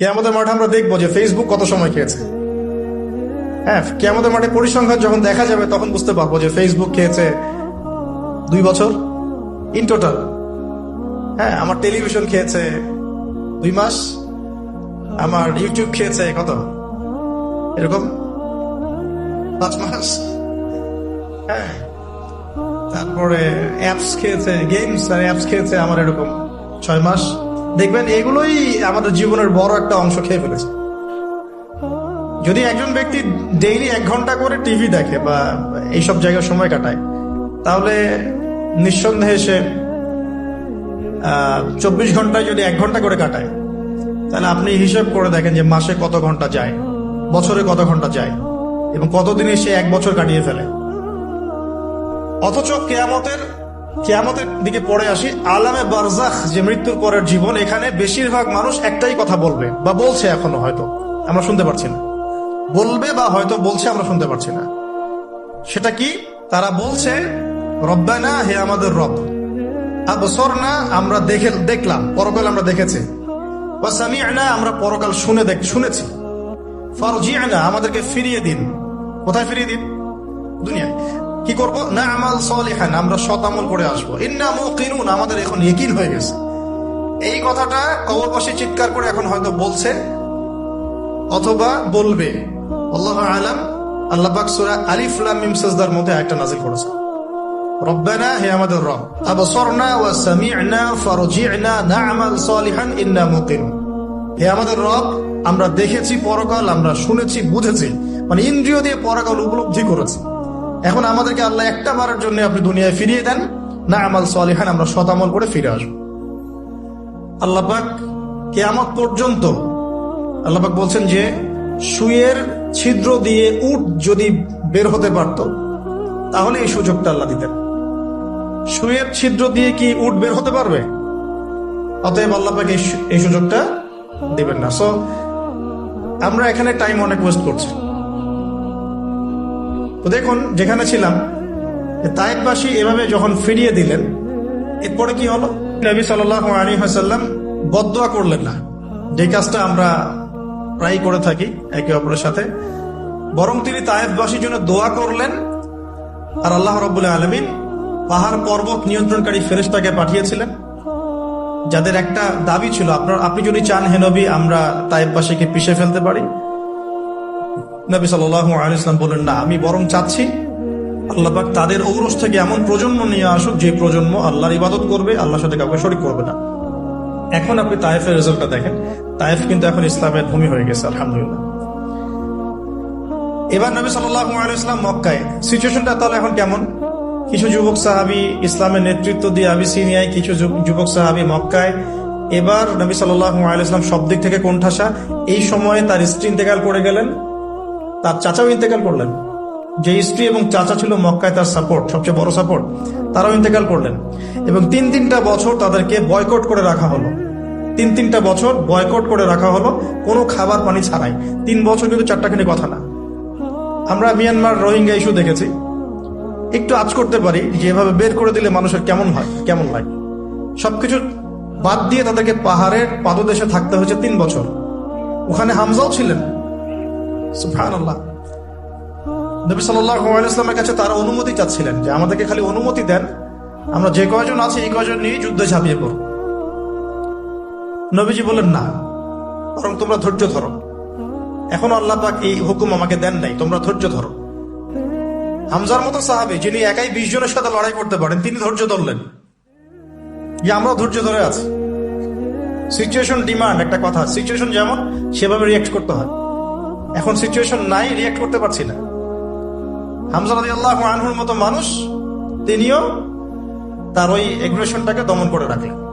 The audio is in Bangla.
কেয়ামতের মাঠে আমরা দেখব যে ফেসবুক কত সময় খেয়েছে। হ্যাঁ কেয়ামতের মাঠে পরিসংখ্যান যখন দেখা যাবে, তখন বুঝতে পারব যে ফেসবুক খেয়েছে দুই বছর ইন টোটাল হ্যাঁ আমার টেলিভিশন খেয়েছে দুই মাস, আমার ইউটিউব খেয়েছে কত? এরকম? পাঁচ মাস? হ্যাঁ তারপরে অ্যাপস খেয়েছে গেমস আর অ্যাপস খেয়েছে আমার এরকম ছয় মাস। দেখবেন, এগুলোই আমাদের জীবনের বড় একটা অংশ খেয়ে ফেলেছে। যদি একজন ব্যক্তি ডেইলি এক ঘণ্টা করে টিভি দেখে বা এইসব জায়গায় সময় কাটায়, তাহলে নিঃসন্দেহে সে চব্বিশ ঘন্টায় যদি এক ঘণ্টা করে কাটায়, তাহলে আপনি হিসাব করে দেখেন যে মাসে কত ঘণ্টা যায়, বছরে কত ঘণ্টা যায় এবং কতদিনে সে এক বছর কাটিয়ে ফেলে। অথচ কেয়ামতের কেয়ামতের দিকে পড়ে আসি, আলামে বারজাখ যে মৃত্যুর পরের জীবন, এখানে বেশিরভাগ মানুষ একটাই কথা বলবে, বা বলছে এখনও হয়তো, আমরা শুনতে পারছি না। বলবে বা হয়তো বলছে, আমরা শুনতে পারছি না। সেটা কি? তারা বলছে, রব্বানা, হে আমাদের রব আবসর না আমরা দেখে, দেখলাম, পরকাল আমরা দেখেছি। বা সামিআনা, আমরা পরকাল শুনে দেখ, শুনেছি। ফারজিআনা, আমাদেরকে ফিরিয়ে দিন। কোথায় ফিরিয়ে দিন? দুনিয়ায়। কি করব? না আমাল সলিহান, আমরা সৎ আমল করে আসব। ইন্না মুকিনুন, আমাদের এখন ইকিন হয়ে গেছে। এই কথাটা কবরবাসী চিৎকার করে এখন হয়তো বলছে অথবা বলবে। আল্লাহ আলাম, আল্লাহ পাক সূরা আলিফ লাম মিম সাজদার মধ্যে একটা নাযিল করেছে রব্বানা, হে আমাদের রব, আবসরনা ওয়া সামি'না ফারজি'না না'মাল সলিহান, ইন্না মুকিনুন। হে আমাদের রব, আমরা দেখেছি পরকাল, আমরা শুনেছি, বুঝেছি মানে ইন্দ্রিয় দিয়ে পরকাল উপলব্ধি করেছি। এখন আমাদেরকে আল্লাহ একটা বারের জন্য আপনি দুনিয়ায় ফিরিয়ে দেন। না আমাল সলিহান, আমরা শতামল করে ফিরে আসব। আল্লাপাক কেয়ামত পর্যন্ত আল্লাপাক বলছেন যে, সুয়ের ছিদ্র দিয়ে উট যদি বের হতে পারত, তাহলে এই সুযোগটা আল্লাহ দিতেন। সুয়ের ছিদ্র দিয়ে কি উট বের হতে পারবে? অতএব আল্লাপাক এই এই সুযোগটা দিবেন না। সো আমরা এখানে টাইম অনেক ওয়েস্ট করছি। তো দেখুন, যেখানে ছিলাম, যে তায়েববাসী এভাবে যখন ফিরিয়ে দিলেন, এরপরে কি হলো? নবী সাল আলী হাসাল্লাম বদোয়া করলেন না। যে কাজটা আমরা প্রায় করে থাকি একে অপরের সাথে। বরং তিনি তায়েববাসীর জন্য দোয়া করলেন, আর আল্লাহ রবুল্লাহ আলমিন পাহাড় পর্বত নিয়ন্ত্রণকারী ফেরেশতাকে পাঠিয়েছিলেন। যাদের একটা দাবি ছিল, আপনার আপনি যদি চান হেনবি আমরা তায়েববাসীকে পিষে ফেলতে পারি। নবী সাল্লাম বলেন না, আমি বরং চাচ্ছি আল্লাপাক তাদের ঔরস থেকে এমন প্রজন্ম নিয়ে আসুক, যে প্রজন্ম আল্লাহর ইবাদত করবে, আল্লাহর সাথে কাউকে শরিক করবে না। এখন আপনি তায়েফের রেজাল্টটা দেখেন। তায়েফ কিন্তু এখন ইসলামের ভূমি হয়ে গেছে, আলহামদুলিল্লাহ। এবার নবী সাল্লাম মক্কায়। সিচুয়েশনটা তাহলে এখন কেমন? কিছু যুবক সাহাবি ইসলামের নেতৃত্ব দিয়ে আবিসিনিয়ায়, কিছু যুবক সাহাবি মক্কায়। এবার নবী সাল্লাম সব দিক থেকে কোণঠাসা। এই সময়ে তার স্ত্রী ইন্তেকাল করে গেলেন। তার চাচাও ইন্তেকাল করলেন। যে স্ত্রী এবং চাচা ছিল মক্কায় তার সাপোর্ট সবচেয়ে বড় সাপোর্ট তারাও ইন্তেকাল করলেন। এবং তিন তিনটা বছর তাদেরকে বয়কট করে রাখা হলো। তিন তিনটা বছর বয়কট করে রাখা হলো, কোনো খাবার পানি ছাড়াই। তিন বছর কিন্তু চারটাখানি কথা না। আমরা মিয়ানমার রোহিঙ্গা ইস্যু দেখেছি। একটু আজ করতে পারি যে এভাবে বের করে দিলে মানুষের কেমন হয়, কেমন লাগে সবকিছু বাদ দিয়ে তাদেরকে পাহাড়ের পাদদেশে থাকতে হয়েছে তিন বছর। ওখানে হামজাও ছিলেন। কাছে তারা অনুমতি চাচ্ছিলেন যে আমাদেরকে খালি অনুমতি দেন, আমরা যে কয়জন আছি এই কয়জন নিয়ে যুদ্ধে ঝাঁপিয়ে পড়ব নবীজি বললেন, না, বরং তোমরা ধৈর্য ধরো। এখন আল্লাহ পাক এই হুকুম আমাকে দেন নাই, তোমরা ধৈর্য ধরো। হামজার মতো সাহাবি যিনি একাই বিশ জনের সাথে লড়াই করতে পারেন, তিনি ধৈর্য ধরলেন। যে আমরাও ধৈর্য ধরে আছি। সিচুয়েশন ডিমান্ড একটা কথা সিচুয়েশন যেমন, সেভাবে রিয়েক্ট করতে হয়। এখন সিচুয়েশন নাই রিয়াক্ট করতে পারছি না। হামজা আল্লাহ আনহুর মতো মানুষ, তিনিও তার ওই এগ্রেশনটাকে দমন করে রাখলেন।